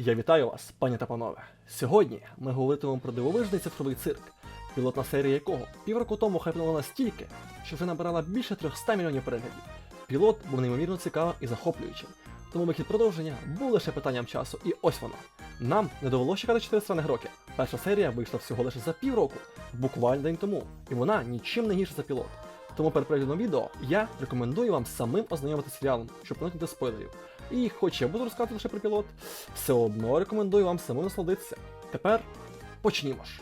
Я вітаю вас, пані та панове. Сьогодні ми говоритимемо про дивовижний цифровий цирк, пілотна серія якого півроку тому хайпнула настільки, що вже набирала більше 300 мільйонів переглядів. Пілот був неймовірно цікавим і захоплюючим. Тому вихід продовження був лише питанням часу, і ось воно. Нам не довелося чекати 4 страних роки. Перша серія вийшла всього лише за півроку, буквально день тому, і вона нічим не гірша за пілот. Тому перед переглядом відео я рекомендую вам самим ознайомитися серіалом, щоб уникнути спойлерів. І хоч я буду розказувати лише про пілот, все одно рекомендую вам самим насолодитися. Тепер почнімо ж.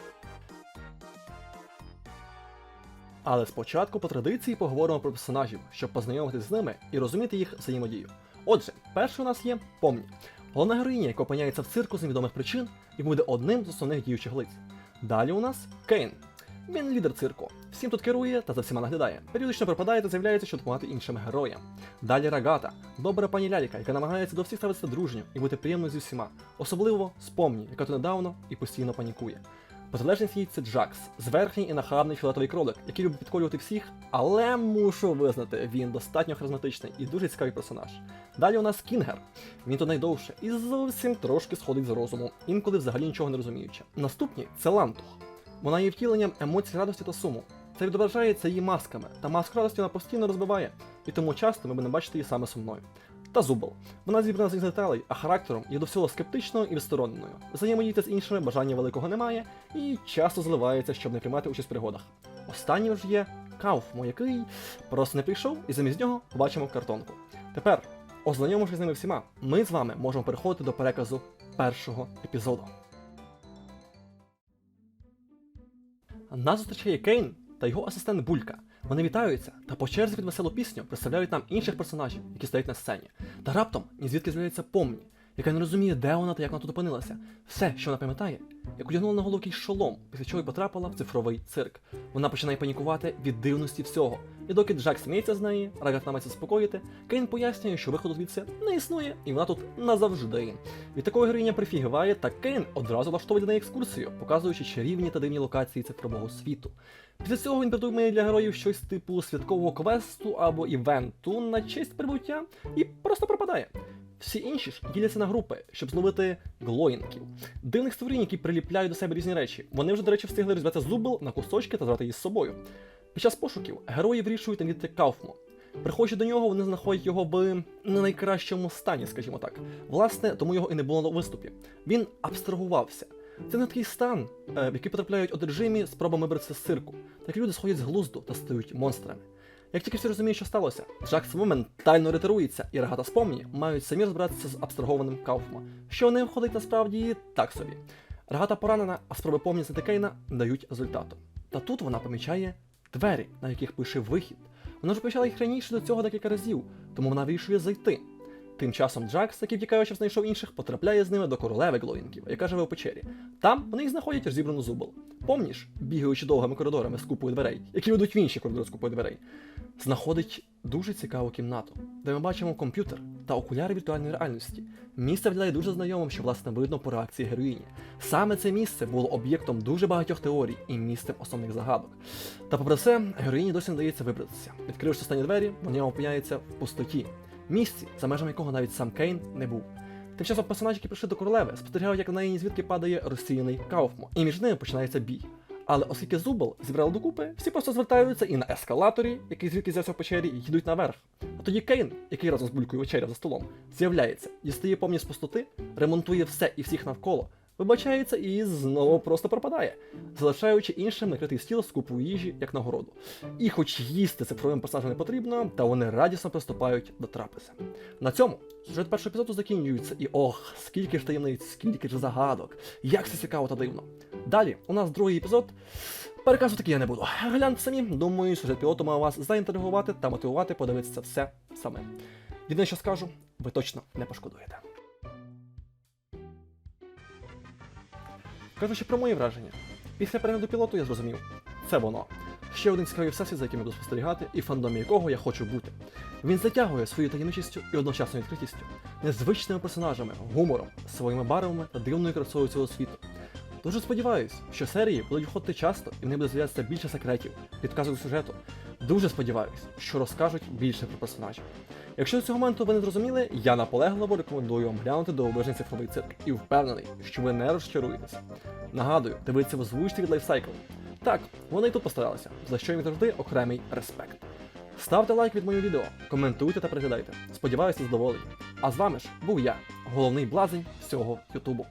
Але спочатку по традиції поговоримо про персонажів, щоб познайомитися з ними і розуміти їх взаємодію. Отже, перший у нас є Помні. Головна героїня, яка опиняється в цирку з невідомих причин і буде одним з основних діючих лиць. Далі у нас Кейн. Він лідер цирку. Всім тут керує та за всіма наглядає. Періодично пропадає та з'являється, щоб допомагати іншим героям. Далі Рагата, добра пані лялька, яка намагається до всіх ставитися дружньо і бути приємною зі всіма, особливо з Помні, яка тут недавно і постійно панікує. Протилежність їй це Джакс, зверхній і нахабний фіолетовий кролик, який любить підколювати всіх, але мушу визнати, він достатньо харизматичний і дуже цікавий персонаж. Далі у нас Кінгер. Він тут найдовше і зовсім трошки сходить з розуму, інколи взагалі нічого не розуміючи. Наступні це Лантух. Вона є втіленням емоцій радості та суму. Це відображається її масками, та маску радості вона постійно розбиває, і тому часто ми будемо бачити її саме сумною. Та Зубл. Вона зібрана з різних деталей, а характером є до всього скептичною і відстороненою. Взаємодіяти з іншими бажання великого немає і часто зливається, щоб не приймати участь в пригодах. Останнім ж є Кауфмо, який просто не прийшов, і замість нього побачимо картонку. Тепер, ознайомившись з ними всіма, ми з вами можемо переходити до переказу першого епізоду. Нас зустрічає Кейн та його асистент Булька. Вони вітаються та по черзі під веселу пісню представляють нам інших персонажів, які стоять на сцені. Та раптом ні звідки помні, яка не розуміє, де вона та як вона тут опинилася. Все, що вона пам'ятає, як одягнула на голову якийсь шолом, після чого й потрапила в цифровий цирк. Вона починає панікувати від дивності всього. І доки Джак сміється з неї, Рагат намагається заспокоїти, Кейн пояснює, що виходу звідси не існує, і вона тут назавжди. Від такого героїня прифігіває, та Кейн одразу влаштовує для неї екскурсію, показуючи чарівні та дивні локації цифрового світу. Після цього він придумує для героїв щось типу святкового квесту або івенту на честь прибуття і просто пропадає. Всі інші ж діляться на групи, щоб зловити глоїнків, дивних створінь, які приліпляють до себе різні речі. Вони вже, до речі, встигли розбити зубл на кусочки та брати її з собою. Під час пошуків герої вирішують навідати Кауфмо. Приходячи до нього, вони знаходять його в не найкращому стані, скажімо так. Власне, тому його і не було на виступі. Він абстрагувався. Це не такий стан, е, в який потрапляють одержимі спробами вибратися з цирку. Так люди сходять з глузду та стають монстрами. Як тільки всі розуміють, що сталося, Джакс моментально ретирується, і Рагата спомні мають самі розбиратися з абстрагованим Кауфма, що не входить насправді так собі. Рагата поранена, а спроби Помні знайти Кейна дають результату. Та тут вона помічає двері, на яких пише вихід. Вона ж помічала їх раніше до цього декілька разів, тому вона вирішує зайти. Тим часом Джакс, який втікаючи знайшов інших, потрапляє з ними до королеви Глоїнків, яка живе у печері. Там вони й знаходять розібрану зубл. Помніш, бігаючи довгими коридорами з купою дверей, які ведуть в інші коридори з купою дверей, знаходить дуже цікаву кімнату, де ми бачимо комп'ютер та окуляри віртуальної реальності. Місце виглядає дуже знайомим, що власне видно по реакції героїні. Саме це місце було об'єктом дуже багатьох теорій і місцем основних загадок. Та попри все, героїні досі не дається вибратися. Відкривши останні двері, вона опиняється в пустоті місці, за межами якого навіть сам Кейн не був. Тим часом персонажі, які прийшли до королеви, спостерігають, як на неї звідки падає розсіяний Кауфмо, і між ними починається бій. Але оскільки Зубл зібрали докупи, всі просто звертаються і на ескалаторі, який звідки взявся в печері, і їдуть наверх. А тоді Кейн, який разом з булькою вечеряв за столом, з'являється, дістає повні з пустоти, ремонтує все і всіх навколо, вибачається і знову просто пропадає, залишаючи іншим накритий стіл з купою їжі як нагороду. І хоч їсти цифровим персонажам не потрібно, та вони радісно приступають до трапези. На цьому сюжет першого епізоду закінчується, і ох, скільки ж таємниць, скільки ж загадок, як це цікаво та дивно. Далі у нас другий епізод. Переказувати я не буду. Гляньте самі, думаю, сюжет пілоту має вас заінтригувати та мотивувати подивитися все саме. Єдине, що скажу, ви точно не пошкодуєте. Кажучи про мої враження, після перегляду пілоту я зрозумів, це воно. Ще один цікавий всесвіт, за яким я буду спостерігати, і фандомі якого я хочу бути. Він затягує своєю таємничістю і одночасною відкритістю, незвичними персонажами, гумором, своїми барвами та дивною красою цього світу. Дуже сподіваюсь, що серії будуть виходити часто і в них буде з'являтися більше секретів, підказок до сюжету. Дуже сподіваюсь, що розкажуть більше про персонажів. Якщо до цього моменту ви не зрозуміли, я наполегливо рекомендую вам глянути довговижний цифровий цирк і впевнений, що ви не розчаруєтеся. Нагадую, дивіться в озвучці від Lifecycle. Так, вони і тут постаралися, за що їм завжди окремий респект. Ставте лайк від моєго відео, коментуйте та переглядайте. Сподіваюся, задоволені. А з вами ж був я, головний блазень всього Ютубу.